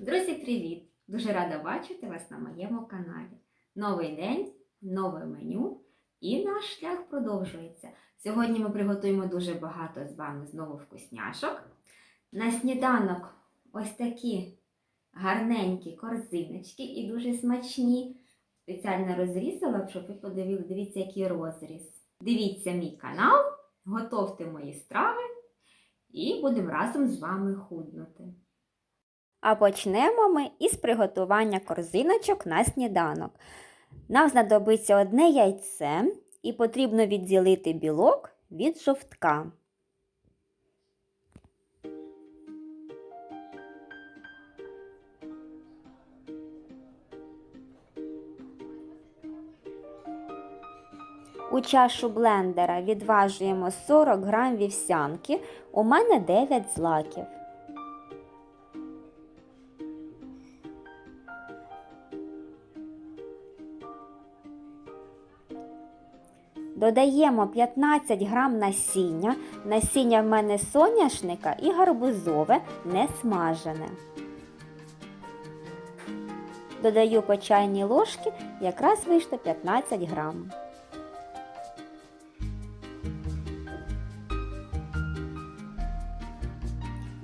Друзі, привіт! Дуже рада бачити вас на моєму каналі. Новий день, нове меню і наш шлях продовжується. Сьогодні ми приготуємо дуже багато з вами знову вкусняшок. На сніданок ось такі гарненькі корзиночки і дуже смачні. Спеціально розрізала, щоб ви подивилися, дивіться, який розріз. Дивіться мій канал, готовте мої страви і будемо разом з вами худнути. А почнемо ми із приготування корзиночок на сніданок. Нам знадобиться одне яйце і потрібно відділити білок від жовтка. У чашу блендера відважуємо 40 грам вівсянки, у мене 9 злаків. Додаємо 15 грам насіння. Насіння в мене соняшника і гарбузове, не смажене. Додаю по чайній ложки, якраз вийшло 15 грам.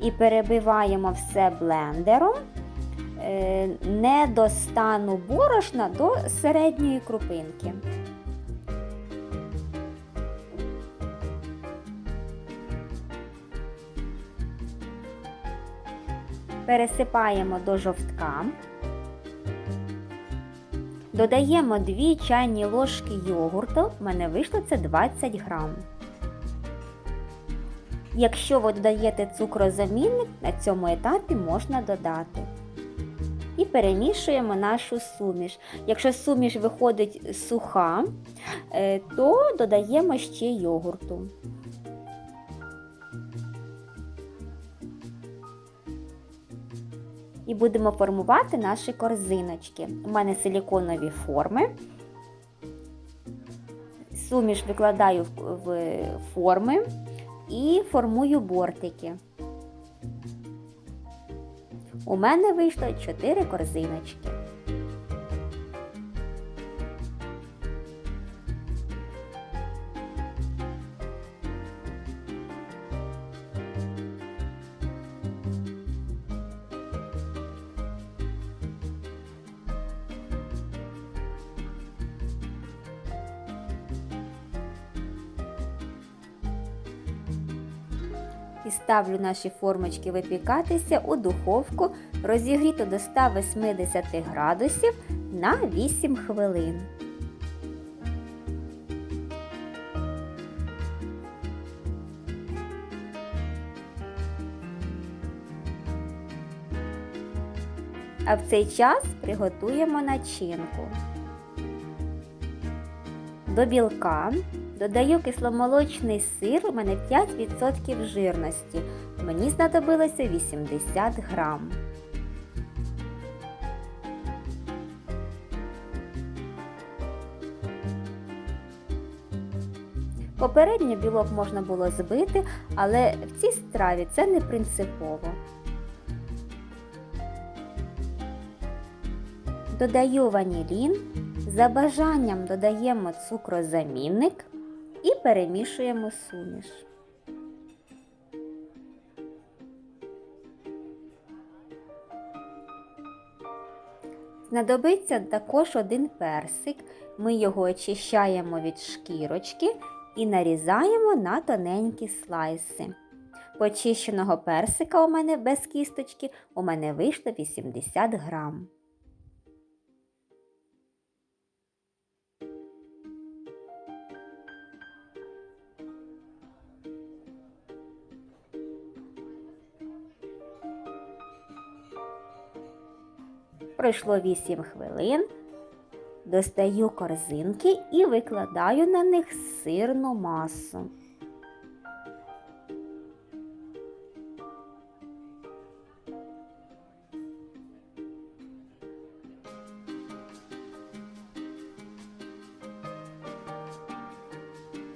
І перебиваємо все блендером е, не до стану борошна до середньої крупинки. Пересипаємо до жовтка. Додаємо 2 чайні ложки йогурту, в мене вийшло це 20 грам. Якщо ви додаєте цукрозамінник, на цьому етапі можна додати. І перемішуємо нашу суміш. Якщо суміш виходить суха, е, то додаємо ще йогурту. І будемо формувати наші корзиночки. У мене силіконові форми. Суміш викладаю в форми і формую бортики. У мене вийшло 4 корзиночки. І ставлю наші формочки випікатися у духовку розігріту до 180 градусів на 8 хвилин. А в цей час приготуємо начинку. До білка додаю кисломолочний сир, у мене 5% жирності. Мені знадобилося 80 грам. Попередньо білок можна було збити, але в цій страві це не принципово. Додаю ванілін, за бажанням додаємо цукрозамінник перемішуємо суміш. Знадобиться також один персик. Ми його очищаємо від шкірочки і нарізаємо на тоненькі слайси. Почищеного персика у мене без кісточки у мене вийшло 80 грам. Пройшло 8 хвилин. Достаю корзинки і викладаю на них сирну масу.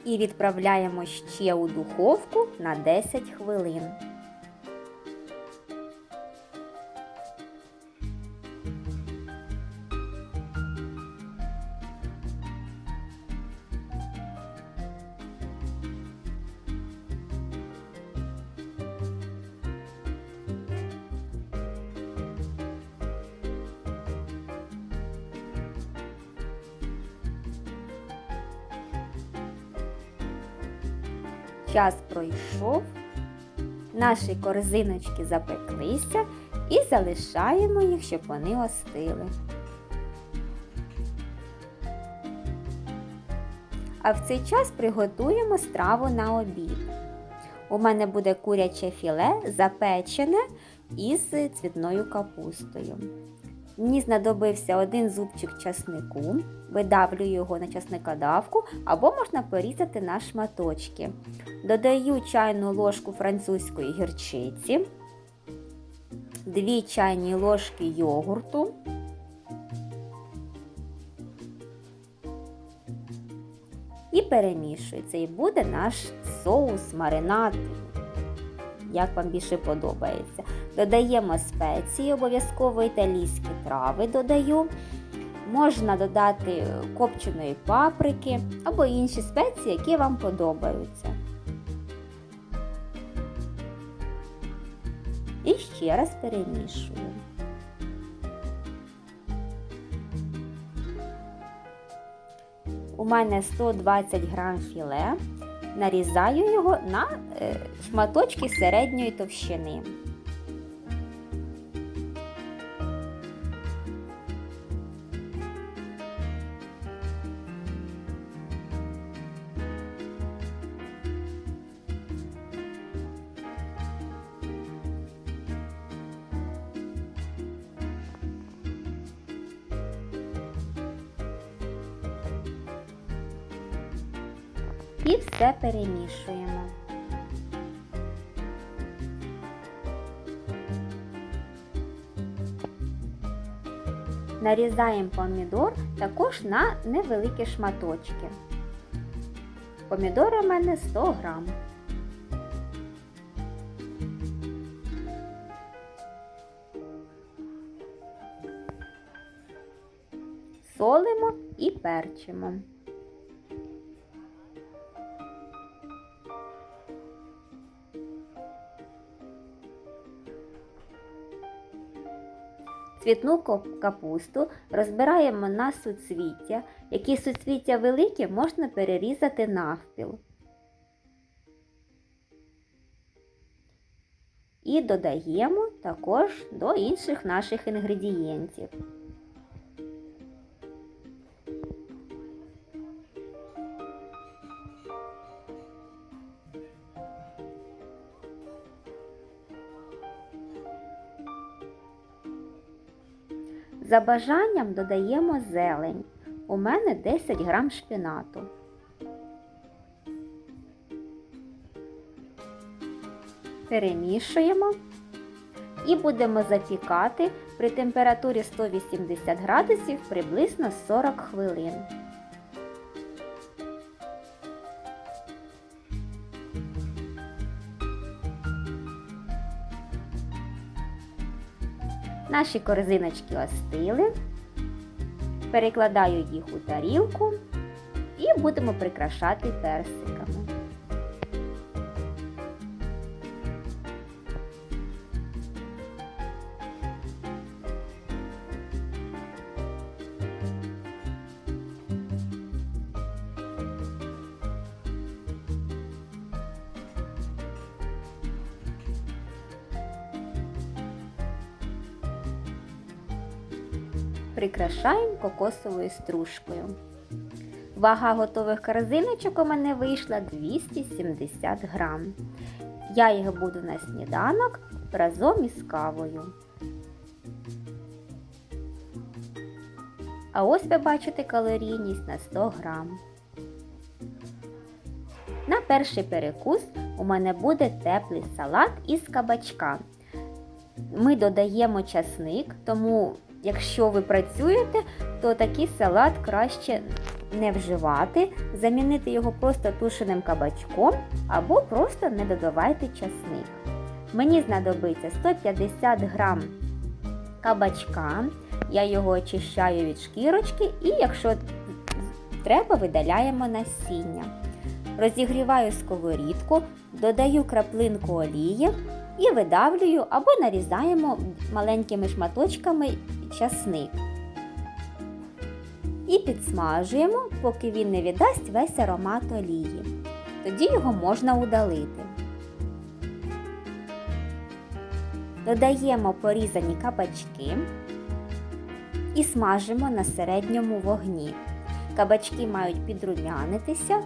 І відправляємо ще у духовку на 10 хвилин. Час пройшов, наші корзиночки запеклися і залишаємо їх, щоб вони остили. А в цей час приготуємо страву на обід. У мене буде куряче філе запечене із цвітною капустою. Мені знадобився один зубчик часнику, видавлю його на часникодавку або можна порізати на шматочки. Додаю чайну ложку французької гірчиці, 2 чайні ложки йогурту, і перемішується. І буде наш соус, маринад, як вам більше подобається. Додаємо спеції, обов'язково італійські трави додаю. Можна додати копченої паприки або інші спеції, які вам подобаються. І ще раз перемішую. У мене 120 грам філе. Нарізаю його на е, шматочки середньої товщини. І все перемішуємо. Нарізаємо помідор також на невеликі шматочки. Помідори у мене 100 грам. Солимо і перчимо. Цвітну капусту розбираємо на суцвіття. Які суцвіття великі, можна перерізати навпіл. І додаємо також до інших наших інгредієнтів. За бажанням додаємо зелень. У мене 10 грам шпінату. Перемішуємо і будемо запікати при температурі 180 градусів приблизно 40 хвилин. Наші корзиночки остили. Перекладаю їх у тарілку і будемо прикрашати персиками. Прикрашаємо кокосовою стружкою. Вага готових корзиночок у мене вийшла 270 грам. Я їх буду на сніданок разом із кавою. А ось ви бачите калорійність на 100 грам. На перший перекус у мене буде теплий салат із кабачка. Ми додаємо часник, тому якщо ви працюєте, то такий салат краще не вживати, замінити його просто тушеним кабачком або просто не додавайте часник. Мені знадобиться 150 грам кабачка, я його очищаю від шкірочки і, якщо треба, видаляємо насіння. Розігріваю сковорідку, додаю краплинку олії і видавлюю або нарізаємо маленькими шматочками часник. І підсмажуємо, поки він не віддасть весь аромат олії. тоді його можна удалити. Додаємо порізані кабачки і смажимо на середньому вогні. Кабачки мають підрумянитися,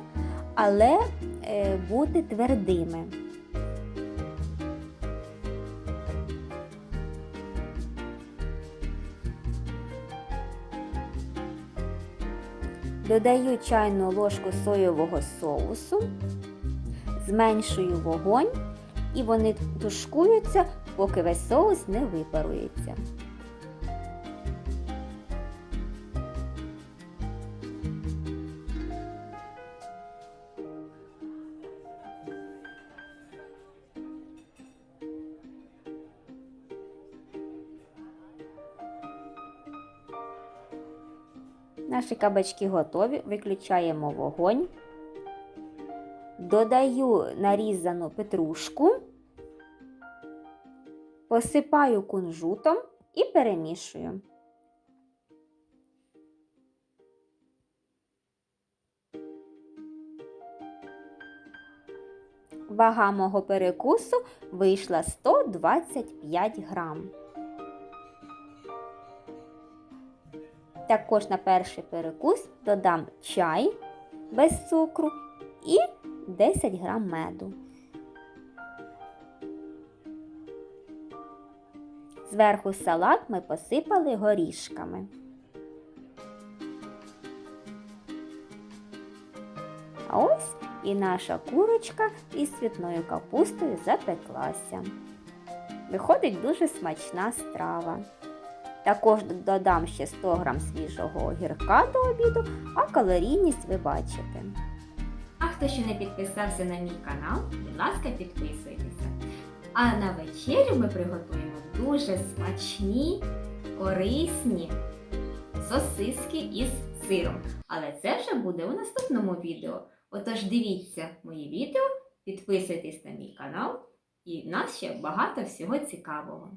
але е, бути твердими. Додаю чайну ложку соєвого соусу, зменшую вогонь і вони тушкуються, поки весь соус не випарується. Наші кабачки готові, виключаємо вогонь. Додаю нарізану петрушку, посипаю кунжутом і перемішую. Вага мого перекусу вийшла 125 грам. Також на перший перекус додам чай без цукру і 10 грам меду. Зверху салат ми посипали горішками. А ось і наша курочка із цвітною капустою запеклася. Виходить дуже смачна страва. Також додам ще 100 г свіжого огірка до обіду, а калорійність ви бачите. А хто ще не підписався на мій канал, будь ласка, підписуйтеся. А на вечерю ми приготуємо дуже смачні, корисні сосиски із сиром. Але це вже буде у наступному відео. Отож дивіться мої відео, підписуйтесь на мій канал, і в нас ще багато всього цікавого.